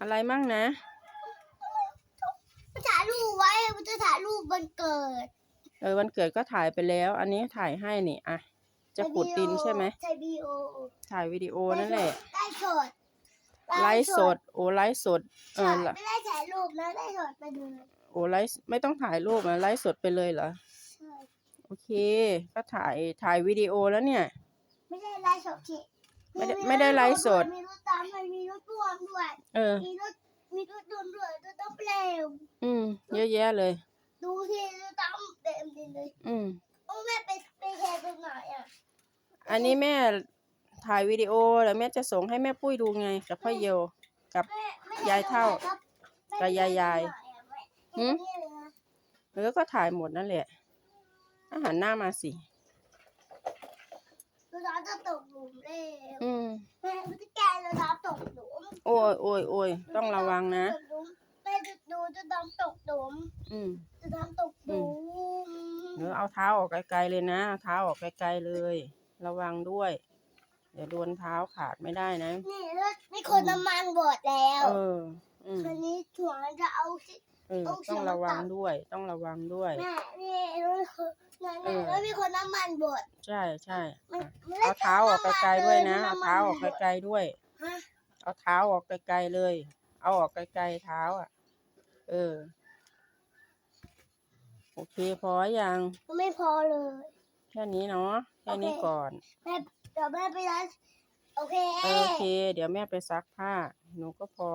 อะไรมั่งนะจะถ่ายรูปไว้จะถ่ายรูปวันเกิด เออวันเกิดก็ถ่ายไปแล้ว อันนี้ถ่ายให้นี่อะจะขุดดินใช่ไหมใช่วีดีโอถ่ายวิดีโอนั่นแหละได้สดไลฟ์สดโอ้ไลฟ์สดเอใช่อละไม่ได้ถ่ายรูปนะได้สดไปเลยโอ้ไลฟ์ไม่ต้องถ่ายรูปนะไลฟ์สดไปเลยเหรอใช่โอเค ก็ถ่ายถ่ายวิดีโอแล้วเนี่ย ไม่ได้ไลฟ์สดสิไม่ได้ไม่ได้ไลฟ์สดมีรถตามมันมีรถพ่วงด้วย เออ มีรถมีรถยนต์ด้วยรถต้องเปลวอืม เยอะแยะเลย ดูสิรถต้องเต็มเลย อืม โอ้แม่ไปไปแชร์ตรงไหนอะอันนี้แม่ถ่ายวิดีโอแล้วแม่จะส่งให้แม่ปุ้ยดูไง กับพ่อเยลกับ แม่ไม่ยายเท่าครับกับยายยายหืหืมมแล้วก็ถ่ายหมดนั่นแหละอาหารหน้ามาสิ รถน้ำจะตกหลุมเลย อืม แม่มันจะแกรถน้ำตกหลุม โอ้ ยโอ้ยโอ้ยต้องระวังนะ แม่จะดูจะน้ำตกหลุมอืม จะน้ำตกหลุมเดี๋ยวเอาเท้าออกไกลๆเลยนะเอาเท้าออกไกลๆเลย ระวังด้วย เดี๋ยวโดนเท้าขาดไม่ได้นะ นี่รถนี่คนน้ำมันบอดแล้วเอออืมคันนี้ถั่วจะเอาสิ เออต้องระวังด้วย ต้องระวังด้วย แม่นี่รถนั่นเอน่ะแล้วมีคนน้ำมันบดใช่ใช่มันอะมันเอาเท้าออกไกลๆด้วยนะ เอาเท้าออกไกลๆด้วย ฮะ เอาเท้าออกไกลๆเลย เอาออกไกลๆเท้าอะ เออ โอเคพอยังมันไม่พอเลย แค่นี้เนาะ แค่นี้โอเคก่อน แม่เดี๋ยวแม่ไปร้านโอเค โอเค เดี๋ยวแม่ไปซักผ้า หนูก็พอ